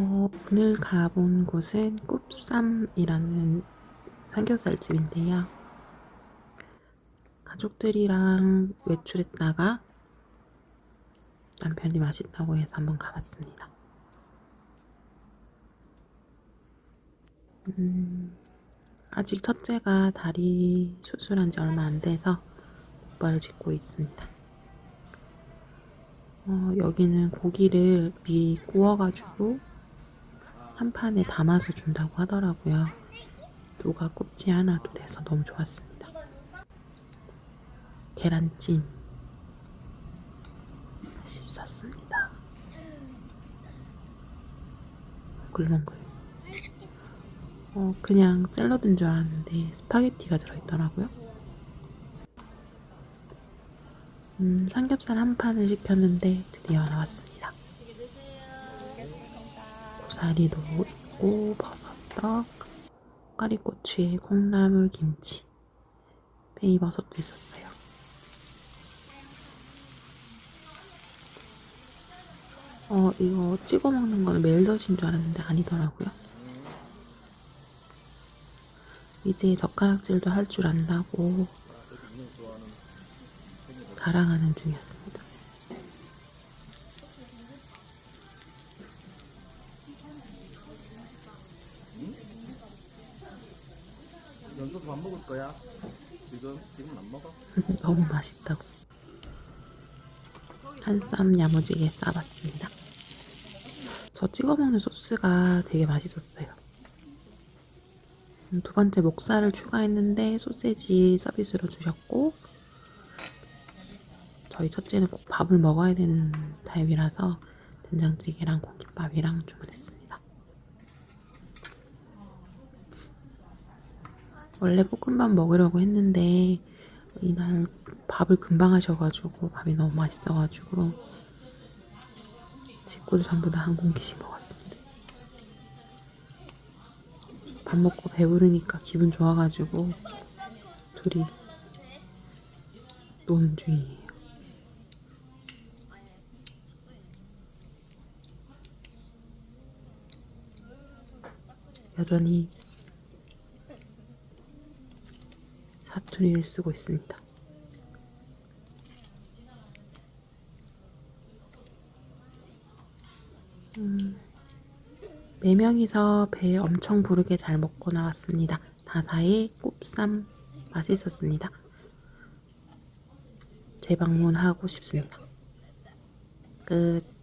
어, 오늘 가본 곳은 꿉쌈이라는 삼겹살 집인데요. 가족들이랑 외출했다가 남편이 맛있다고 해서 한번 가봤습니다. 음, 아직 첫째가 다리 수술한 지 얼마 안 돼서 목발을 짚고 있습니다. 어, 여기는 고기를 미리 구워가지고 한 판에 담아서 준다고 하더라고요. 누가 꼽지 않아도 돼서 너무 좋았습니다. 계란찜 맛있었습니다. 몽글몽글. 어, 그냥 샐러드인 줄 알았는데 스파게티가 들어있더라고요. 음, 삼겹살 한 판을 시켰는데 드디어 나왔습니다. 고사리도 있고 버섯떡, 꽈리고추에 콩나물 김치, 페이버섯도 있었어요. 어, 이거 찍어 먹는 거는 멜젓인 줄 알았는데 아니더라고요. 이제 젓가락질도 할 줄 안다고 자랑하는 중이었습니 다. 연서 밥 먹을 거야? 지금? 지금 안 먹어? 너무 맛있다고. 한쌈 야무지게 싸봤습니다. 저 찍어 먹는 소스가 되게 맛있었어요. 음, 두 번째 목살을 추가했는데 소세지 서비스로 주셨고 저희 첫째는 꼭 밥을 먹어야 되는 타입이라서 된장찌개랑 공깃밥이랑 주문했습니다. 원래 볶음밥 먹으려고 했는데 이날 밥을 금방 하셔가지고 밥이 너무 맛있어가지고 식구들 전부 다 한 공기씩 먹었습니다. 밥 먹고 배부르니까 기분 좋아가지고 둘이 노는 중이에요. 여전히 사투리를 쓰고 있습니다. 음, 네 명이서 배 엄청 부르게 잘 먹고 나왔습니다. 다사의 굽쌈 맛있었습니다. 재방문하고 싶습니다. 끝.